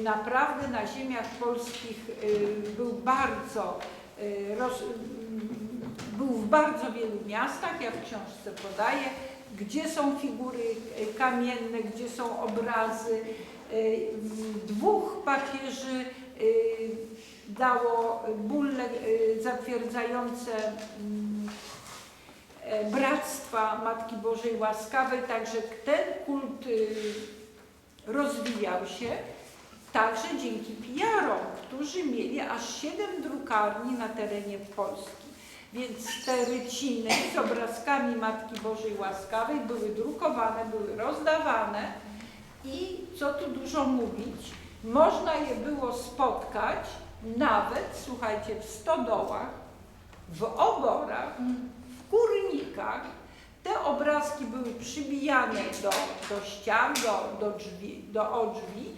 y, naprawdę na ziemiach polskich y, był bardzo y, mm, był w bardzo wielu miastach, ja w książce podaję, gdzie są figury y, kamienne, gdzie są obrazy. Y, Dwóch papieży y, dało bulle y, zatwierdzające mm, e, Bractwa Matki Bożej Łaskawej, także ten kult y, rozwijał się także dzięki pijarom, którzy mieli aż siedem drukarni na terenie Polski. Więc te ryciny z obrazkami Matki Bożej Łaskawej były drukowane, były rozdawane i co tu dużo mówić, można je było spotkać nawet, słuchajcie, w stodołach, w oborach, w kurnikach. Te obrazki były przybijane do, do ścian, do, do, drzwi, do odrzwi,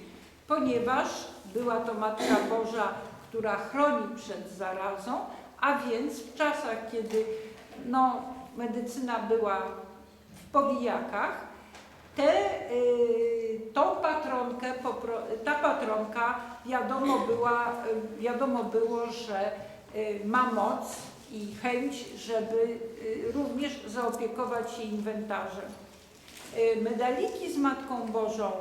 ponieważ była to Matka Boża, która chroni przed zarazą, a więc w czasach, kiedy no, medycyna była w powijakach, te, y, tą patronkę, ta patronka wiadomo, była, y, wiadomo było, że y, ma moc i chęć, żeby y, również zaopiekować się inwentarzem. Medaliki z Matką Bożą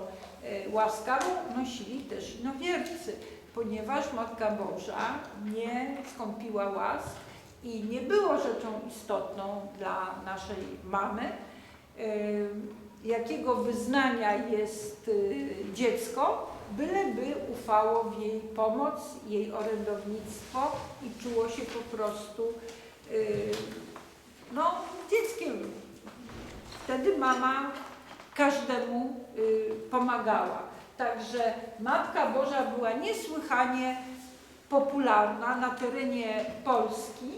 łaskawą nosili też inowiercy, ponieważ Matka Boża nie skąpiła łask i nie było rzeczą istotną dla naszej mamy, y, jakiego wyznania jest y, dziecko, byleby ufało w jej pomoc, jej orędownictwo i czuło się po prostu no, dzieckiem. Wtedy mama każdemu y, pomagała. Także Matka Boża była niesłychanie popularna na terenie Polski.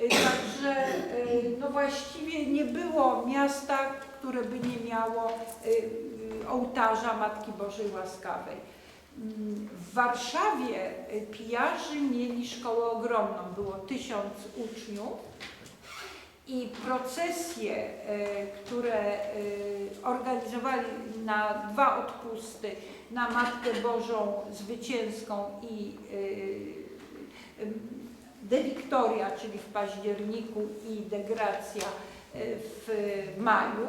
Y, Także y, no właściwie nie było miasta, które by nie miało ołtarza Matki Bożej Łaskawej. W Warszawie pijarzy mieli szkołę ogromną, było tysiąc uczniów i procesje, e, które e, organizowali na dwa odpusty, na Matkę Bożą Zwycięską i e, em, De Victoria, czyli w październiku i De Gracia e, w maju,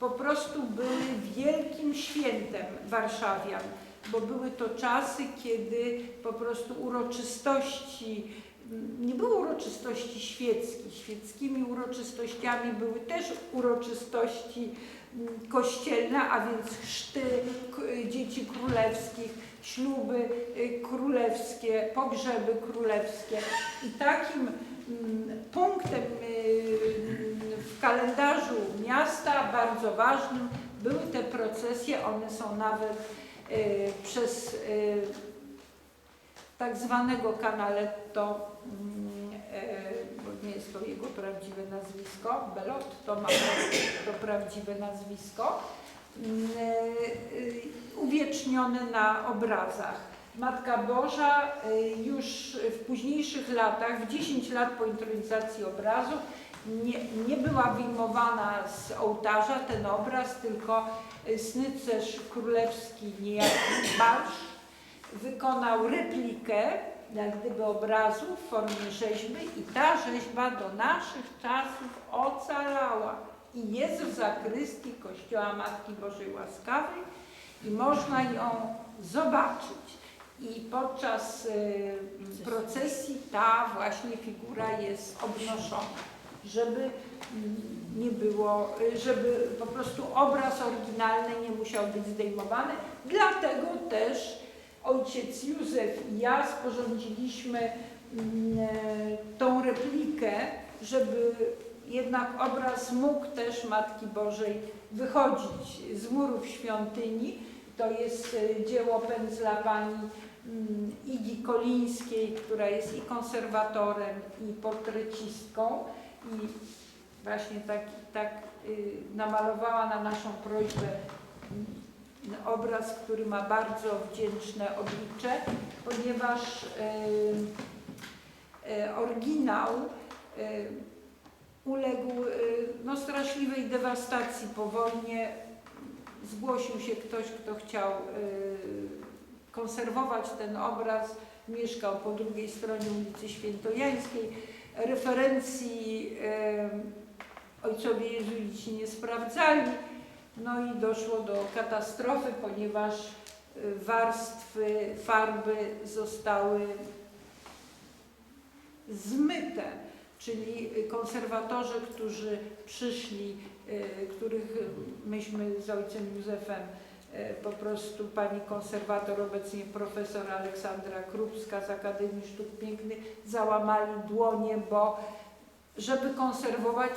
po prostu były wielkim świętem warszawian, bo były to czasy, kiedy po prostu uroczystości nie było uroczystości świeckich. Świeckimi uroczystościami były też uroczystości mm, kościelne, a więc chrzty dzieci królewskich, śluby y, królewskie, pogrzeby królewskie. I takim mm, punktem y, w kalendarzu miasta, bardzo ważnym, były te procesje. One są nawet y, przez tak zwanego Canaletto, mm, e, bo nie jest to jego prawdziwe nazwisko, Belotto ma to prawdziwe nazwisko, mm, e, e, uwiecznione na obrazach. Matka Boża już w późniejszych latach, w 10 lat po intronizacji obrazu, nie, nie była wyjmowana z ołtarza ten obraz, tylko snycerz królewski niejaki Barsz wykonał replikę, jak gdyby obrazu w formie rzeźby i ta rzeźba do naszych czasów ocalała i jest w zakrystii Kościoła Matki Bożej Łaskawej i można ją zobaczyć. I podczas y, procesji ta właśnie figura jest obnoszona, żeby nie było, żeby po prostu obraz oryginalny nie musiał być zdejmowany. Dlatego też ojciec Józef i ja sporządziliśmy mm, e, tą replikę, żeby jednak obraz mógł też Matki Bożej wychodzić z murów świątyni. To jest e, dzieło pędzla pani mm, Igi Kolińskiej, która jest i konserwatorem, i portrecistką. I właśnie tak, tak y, namalowała na naszą prośbę obraz, który ma bardzo wdzięczne oblicze, ponieważ e, oryginał uległ no, straszliwej dewastacji po wojnie. Zgłosił się ktoś, kto chciał konserwować ten obraz, mieszkał po drugiej stronie ulicy Świętojańskiej. Referencji ojcowie jezuici nie sprawdzali. No i doszło do katastrofy, ponieważ y, warstwy farby zostały zmyte, czyli konserwatorzy, którzy przyszli, y, których myśmy z ojcem Józefem y, po prostu pani konserwator, obecnie profesor Aleksandra Krupska z Akademii Sztuk Pięknych, załamali dłonie, bo żeby konserwować,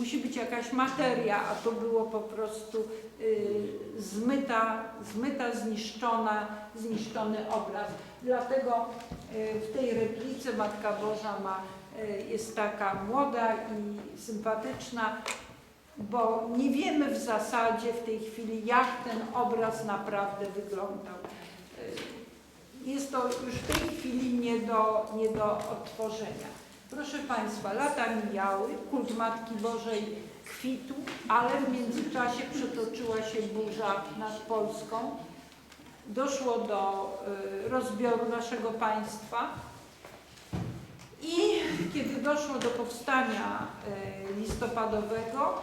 musi być jakaś materia, a to było po prostu y, zmyta, zmyta, zniszczona, zniszczony obraz. Dlatego y, w tej replice Matka Boża ma, y, jest taka młoda i sympatyczna, bo nie wiemy w zasadzie w tej chwili, jak ten obraz naprawdę wyglądał. Y, Jest to już w tej chwili nie do, nie do odtworzenia. Proszę Państwa, lata mijały, kult Matki Bożej kwitł, ale w międzyczasie przetoczyła się burza nad Polską. Doszło do y, rozbioru naszego państwa. I kiedy doszło do powstania y, listopadowego,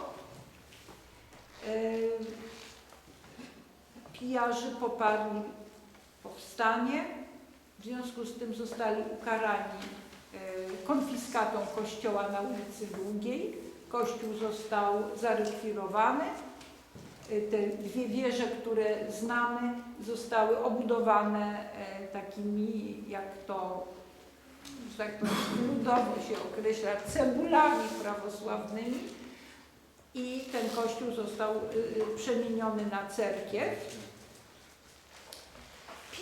y, pijarzy poparli powstanie, w związku z tym zostali ukarani konfiskatą kościoła na ulicy Długiej. Kościół został zarekwirowany. E, Te dwie wieże, które znamy, zostały obudowane e, takimi, jak to, że tak powiem, ludowo się określa, cebulami prawosławnymi. I ten kościół został przemieniony na cerkiew.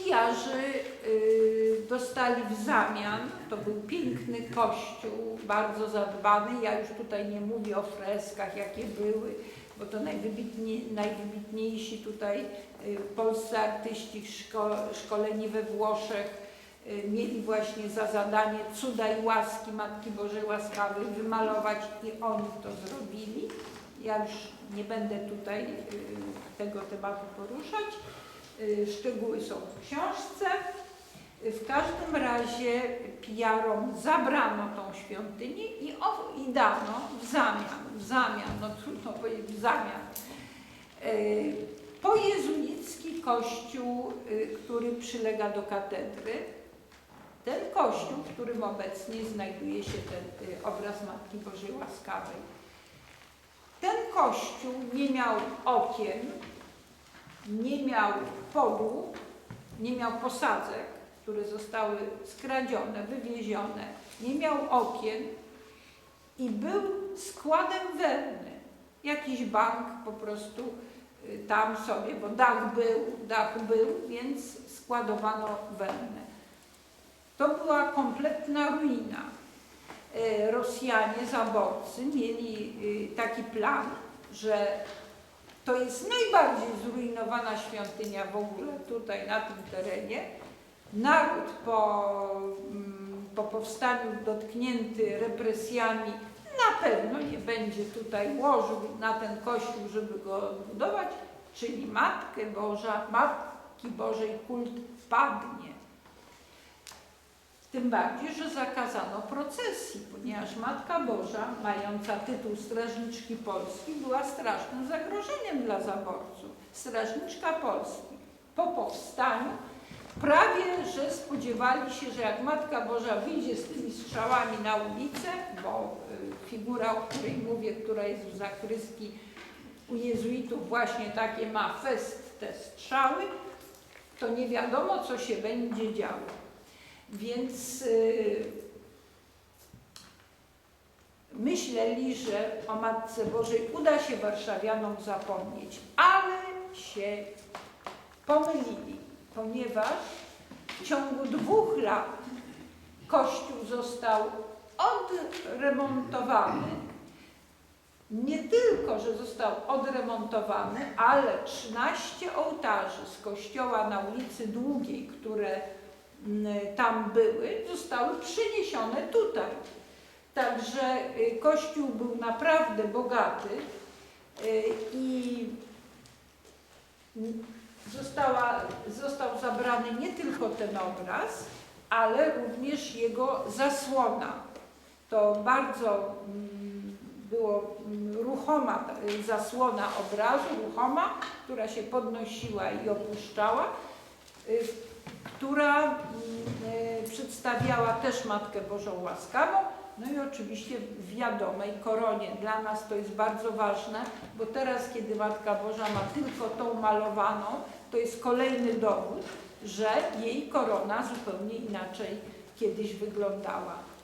Pijarzy y, dostali w zamian, to był piękny kościół, bardzo zadbany. Ja już tutaj nie mówię o freskach, jakie były, bo to najwybitniej, najwybitniejsi tutaj y, polscy artyści szko, szkoleni we Włoszech y, mieli właśnie za zadanie cuda i łaski Matki Bożej Łaskawej wymalować i oni to zrobili. Ja już nie będę tutaj tego tematu poruszać. Y, Szczegóły są w książce. Y, W każdym razie pijarom zabrano tą świątynię i, o, i dano w zamian, w zamian, no trudno powiedzieć w zamian, y, pojezuicki kościół, który przylega do katedry. Ten kościół, w którym obecnie znajduje się ten obraz Matki Bożej Łaskawej. Ten kościół nie miał okien, nie miał polu, nie miał posadzek, które zostały skradzione, wywiezione, nie miał okien i był składem wełny. Jakiś bank po prostu y, tam sobie, bo dach był, dach był, więc składowano wełnę. To była kompletna ruina. E, Rosjanie, zaborcy mieli y, taki plan, że to jest najbardziej zrujnowana świątynia w ogóle tutaj na tym terenie. Naród po, mm, po powstaniu dotknięty represjami na pewno nie będzie tutaj łożył na ten kościół, żeby go odbudować, czyli Matkę Boża, Matki Bożej kult padnie. Tym bardziej, że zakazano procesji, ponieważ Matka Boża, mająca tytuł Strażniczki Polski, była strasznym zagrożeniem dla zaborców. Strażniczka Polski po powstaniu prawie, że spodziewali się, że jak Matka Boża wyjdzie z tymi strzałami na ulicę, bo y, figura, o której mówię, która jest w zakrystii u jezuitów właśnie takie ma fest te strzały, to nie wiadomo, co się będzie działo. Więc y, myśleli, że o Matce Bożej uda się warszawianom zapomnieć, ale się pomylili, ponieważ w ciągu dwóch lat kościół został odremontowany. Nie tylko, że został odremontowany, ale 13 ołtarzy z kościoła na ulicy Długiej, które m, tam były, zostały przeniesione tutaj. Także y, kościół był naprawdę bogaty y, i została, został zabrany nie tylko ten obraz, ale również jego zasłona. To bardzo mm, było mm, ruchoma y, zasłona obrazu, ruchoma, która się podnosiła i opuszczała, która mm, przedstawiała też Matkę Bożą Łaskawą, no i oczywiście w wiadomej koronie. Dla nas to jest bardzo ważne, bo teraz, kiedy Matka Boża ma tylko tą malowaną, to jest kolejny dowód, że jej korona zupełnie inaczej kiedyś wyglądała.